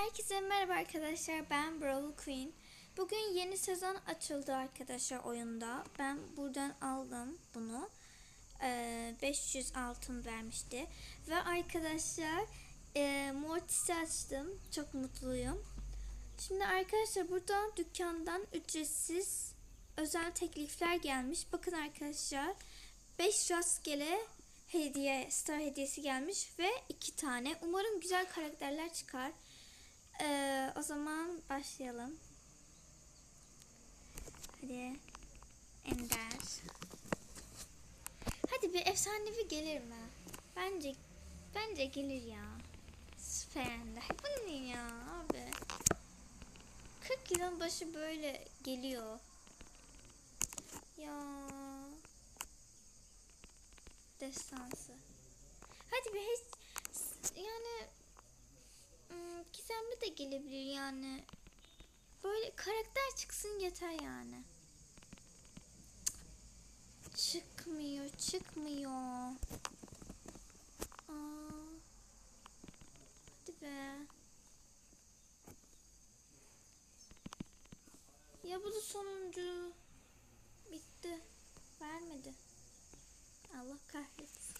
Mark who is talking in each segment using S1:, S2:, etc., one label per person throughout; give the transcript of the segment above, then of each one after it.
S1: Herkese merhaba arkadaşlar. Ben Brawl Queen. Bugün yeni sezon açıldı arkadaşlar oyunda. Ben buradan aldım bunu. Ee, 500 altın vermişti. Ve arkadaşlar e, Mortis'i açtım. Çok mutluyum. Şimdi arkadaşlar burada dükkandan ücretsiz özel teklifler gelmiş. Bakın arkadaşlar 5 rastgele hediye, star hediyesi gelmiş ve iki tane. Umarım güzel karakterler çıkar. O zaman başlayalım. Hadi. Ender. Hadi bir efsanevi gelir mi? Bence bence gelir ya. Süper Ender. Bu ne ya abi? 40 yılın başı böyle geliyor. Ya. Destansı. Hadi bir hiç yani gizemli de gelebilir yani. Böyle karakter çıksın yeter yani. Çıkmıyor, çıkmıyor. Aa. Hadi be. Ya bu da sonuncu. Bitti. Vermedi. Allah kahretsin.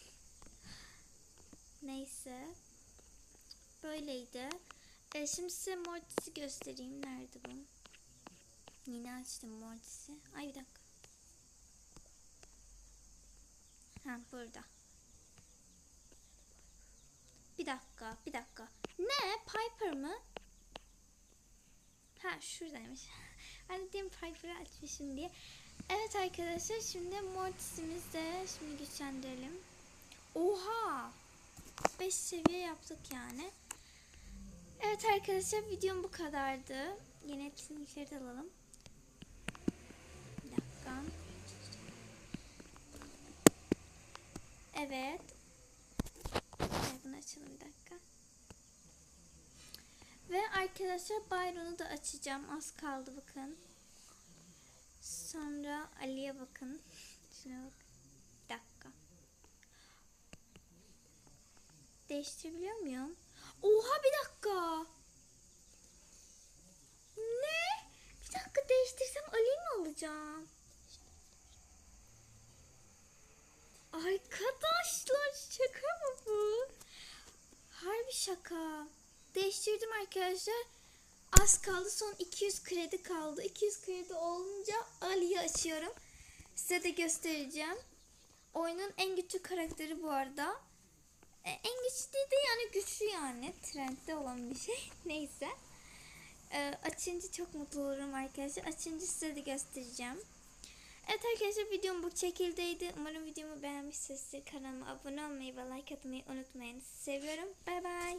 S1: Neyse. Böyleydi. E, şimdi size Mortis'i göstereyim. Nerede bu? Yeni açtım Mortis'i. Ay bir dakika. Ha burada. Bir dakika, bir dakika. Ne? Piper mı? Ha şuradaymış. de diyeyim Piper'ı açmışım diye. Evet arkadaşlar şimdi Mortis'imizi de şimdi güçlendirelim. Oha! 5 seviye yaptık yani. Evet arkadaşlar videom bu kadardı. Yine etkinlikleri de alalım. Bir dakika. Evet. Bunu açalım bir dakika. Ve arkadaşlar Byron'u da açacağım. Az kaldı bakın. Sonra Ali'ye bakın. Şuna bak. Bir dakika. Değiştirebiliyor muyum? Oha bir dakika. Ne? Bir dakika değiştirsem Ali mi alacağım? Arkadaşlar şaka mı bu? Harbi şaka. Değiştirdim arkadaşlar. Az kaldı son 200 kredi kaldı. 200 kredi olunca Ali'yi açıyorum. Size de göstereceğim. Oyunun en güçlü karakteri bu arada. E, en güçlü de yani güçlü yani. Trendde olan bir şey. Neyse. E, açınca çok mutlu olurum arkadaşlar. Açınca size de göstereceğim. Evet arkadaşlar videom bu şekildeydi. Umarım videomu beğenmişsinizdir. Kanalıma abone olmayı ve like atmayı unutmayın. Seviyorum. Bay bay.